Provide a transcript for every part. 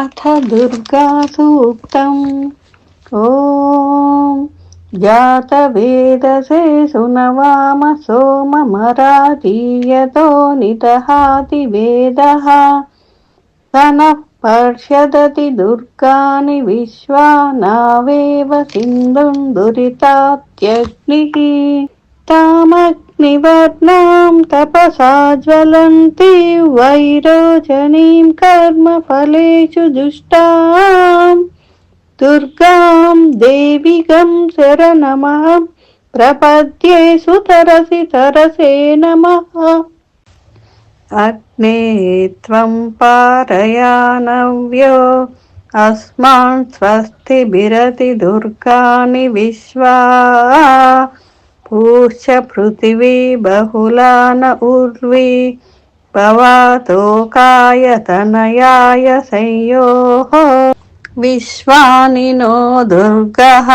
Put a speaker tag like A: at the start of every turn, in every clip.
A: अथ दुर्गासूक्तम् ॐ जातवेदसे सुनवाम सोममरातीयतो निदहाति वेदः स नः पर्षदति दुर्गानि विश्वा नावेव सिन्धुं दुरितात्यग्निः तामग्निवर्णां तपसा ज्वलन्ति वैरोचनीं कर्मफलेषु दुष्टां दुर्गां देविगं शरणमहं प्रपद्ये सुतरसि तरसे नमः अग्ने त्वं पारयानव्यो अस्मान् स्वस्तिभिरति दुर्गाणि विश्वा पूश्च पृथिवी बहुला न उर्वी भवातोकायतनयाय संयोः विश्वानि नो दुर्गः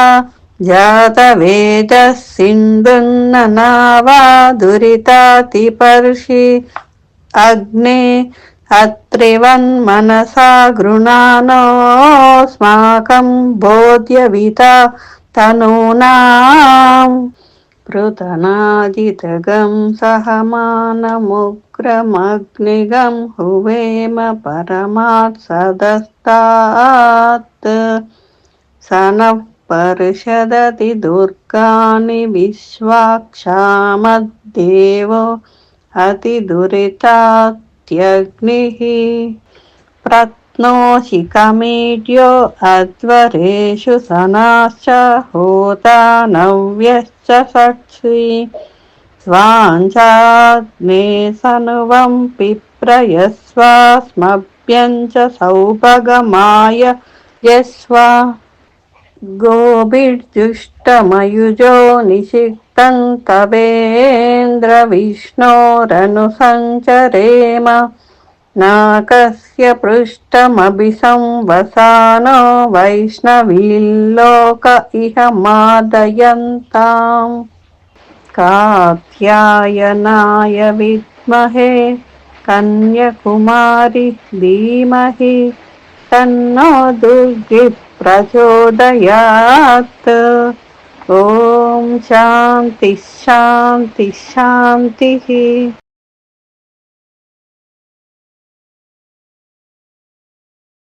A: जातवेदः सिन्धुन्ननावा दुरितातिपर्षि अग्ने अत्रिवन्मनसा गृणानोऽस्माकं बोध्यविता तनूनाम् పృతనాదితగం సహమానముగ్రమగ్నిగం హువేమ పరమాత్ సదస్తాత్. సనః పరిషదతి దుర్గాని విశ్వాక్షామద్దేవో అతిదురితాత్యగ్నిః ప్రత్నోషి కమీడ్యో అధ్వరేషు సనాశ్చ హోతా నవ్యశ్చ नव्यश्च षट्सि स्वाञ्चाग्ने सनुवं पिप्रयस्वास्मभ्यं च सौभगमाय यस्व गोभिर्जुष्टमयुजो निषिक्तं तवेन्द्रविष्णोरनुसञ्चरेम నాకస్య పృష్టమభి సంవసానో వైష్ణవీల్లోక ఇహ మాదయంతాం కాత్యాయనాయ విద్మహే కన్యకుమారి ధీమహి తన్నో దుర్గి ప్రచోదయాత్ ఓం శాంతి శాంతి శాంతి